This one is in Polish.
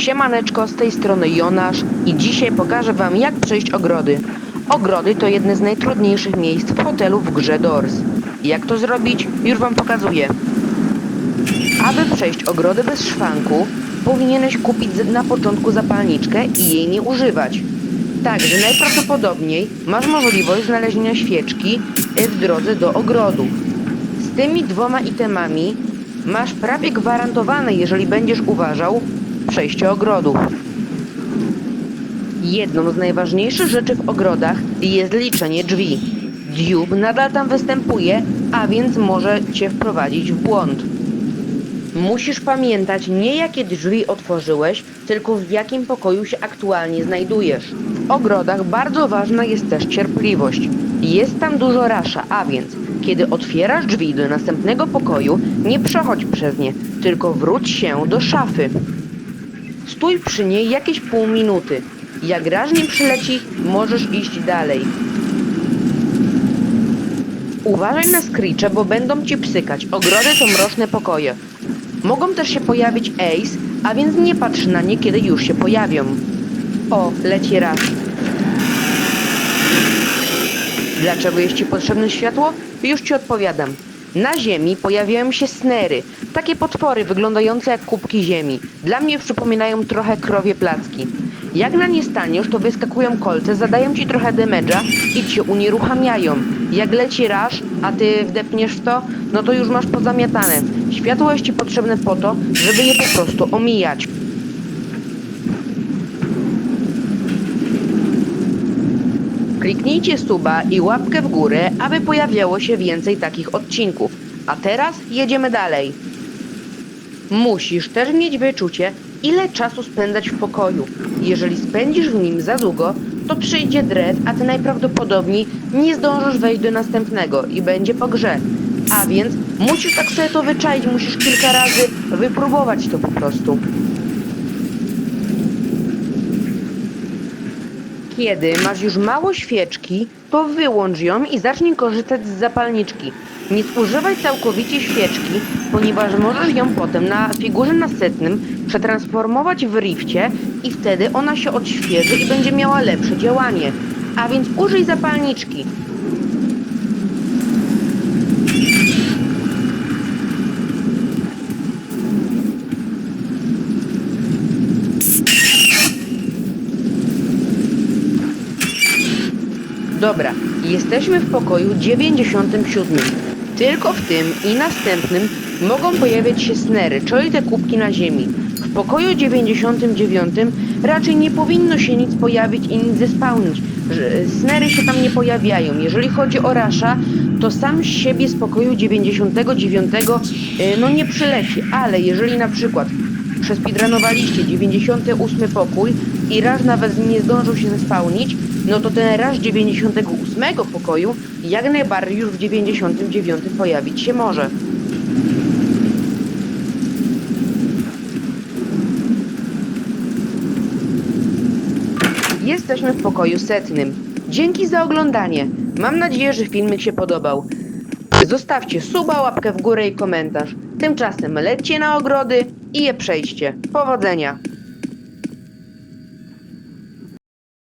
Siemaneczko, z tej strony Jonasz i dzisiaj pokażę wam jak przejść ogrody. Ogrody to jedne z najtrudniejszych miejsc w hotelu w grze Doors. Jak to zrobić? Już wam pokazuję. Aby przejść ogrody bez szwanku, powinieneś kupić na początku zapalniczkę i jej nie używać. Także najprawdopodobniej masz możliwość znalezienia świeczki y, w drodze do ogrodów. Z tymi dwoma itemami masz prawie gwarantowane, jeżeli będziesz uważał, przejście ogrodów. Jedną z najważniejszych rzeczy w ogrodach jest liczenie drzwi. Dziób nadal tam występuje, a więc może cię wprowadzić w błąd. Musisz pamiętać nie jakie drzwi otworzyłeś, tylko w jakim pokoju się aktualnie znajdujesz. W ogrodach bardzo ważna jest też cierpliwość. Jest tam dużo rasza, a więc kiedy otwierasz drzwi do następnego pokoju, nie przechodź przez nie, tylko wróć się do szafy. Stój przy niej jakieś pół minuty. Jak raż nie przyleci, możesz iść dalej. Uważaj na screeche, bo będą ci psykać. Ogrody to mroczne pokoje. Mogą też się pojawić ace, a więc nie patrz na nie, kiedy już się pojawią. O, leci raz. Dlaczego jest ci potrzebne światło? Już ci odpowiadam. Na ziemi pojawiają się snery, takie potwory wyglądające jak kubki ziemi. Dla mnie przypominają trochę krowie placki. Jak na nie staniesz, to wyskakują kolce, zadają ci trochę damage'a i cię unieruchamiają. Jak leci raż, a ty wdepniesz w to, no to już masz pozamiatane. Światło jest ci potrzebne po to, żeby je po prostu omijać. Kliknijcie suba i łapkę w górę, aby pojawiało się więcej takich odcinków. A teraz jedziemy dalej. Musisz też mieć wyczucie, ile czasu spędzać w pokoju. Jeżeli spędzisz w nim za długo, to przyjdzie dread, a ty najprawdopodobniej nie zdążysz wejść do następnego i będzie po grze. A więc musisz tak sobie to wyczaić, musisz kilka razy wypróbować to po prostu. Kiedy masz już mało świeczki, to wyłącz ją i zacznij korzystać z zapalniczki. Nie zużywaj całkowicie świeczki, ponieważ możesz ją potem na figurze nasetnym przetransformować w rifcie i wtedy ona się odświeży i będzie miała lepsze działanie. A więc użyj zapalniczki. Dobra, jesteśmy w pokoju 97. Tylko w tym i następnym mogą pojawiać się snery, czyli te kubki na ziemi. W pokoju 99 raczej nie powinno się nic pojawić i nic zespałnić. że Snery się tam nie pojawiają. Jeżeli chodzi o Rasha, to sam z siebie z pokoju 99 y, no nie przyleci, ale jeżeli na przykład przespeedrunowaliście 98 pokój i raz nawet nie zdążył się zespałnić, no to ten raz 98 pokoju jak najbardziej już w 99 pojawić się może. Jesteśmy w pokoju setnym. Dzięki za oglądanie. Mam nadzieję, że filmik się podobał. Zostawcie suba, łapkę w górę i komentarz. Tymczasem lećcie na ogrody i je przejście. Powodzenia!